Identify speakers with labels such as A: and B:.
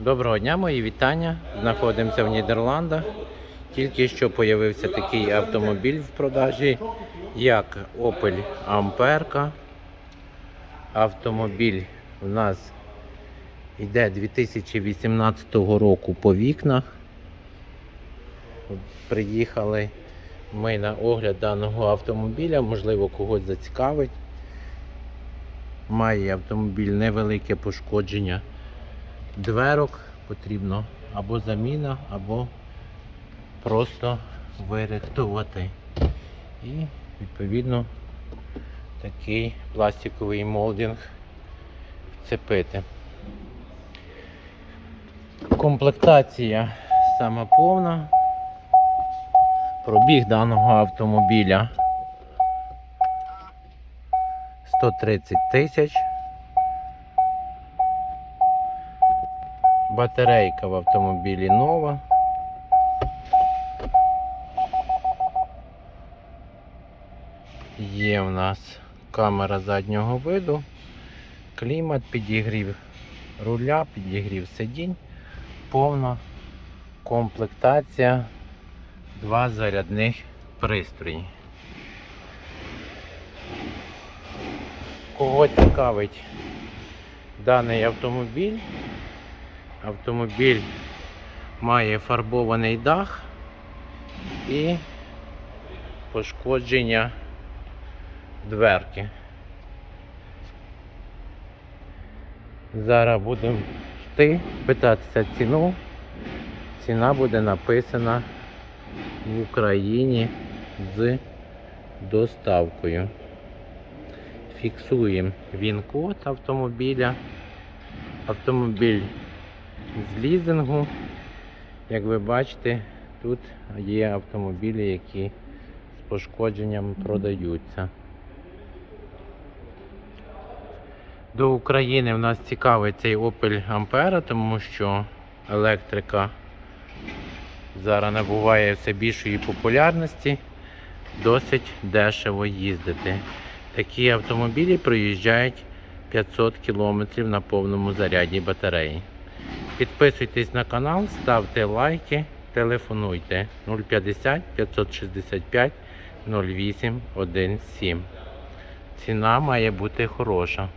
A: Доброго дня, мої вітання. Знаходимося в Нідерландах. Тільки що з'явився такий автомобіль в продажі, як Opel Amperka. Автомобіль у нас йде 2018 року по вікнах. Приїхали ми на огляд даного автомобіля, можливо, когось зацікавить. Має автомобіль невелике пошкодження дверок потрібно або заміна, або просто вирихтувати. І відповідно такий пластиковий молдинг вцепити. Комплектація сама повна. Пробіг даного автомобіля 130 тисяч. Батарейка в автомобілі нова. Є в нас камера заднього виду, клімат, підігрів руля, підігрів сидінь, повна комплектація, два зарядних пристрої. Кого цікавить даний автомобіль? Автомобіль має фарбований дах і пошкодження дверки. Зараз будемо йти, питатися ціну. Ціна буде написана в Україні з доставкою. Фіксуємо він-код автомобіля. Автомобіль з лізингу. Як ви бачите, тут є автомобілі, які з пошкодженням продаються. До України в нас цікавий цей Opel Ampera, тому що електрика зараз набуває все більшої популярності, досить дешево їздити. Такі автомобілі проїжджають 500 км на повному заряді батареї. Підписуйтесь на канал, ставте лайки, телефонуйте 050 565 08 17. Ціна має бути хороша.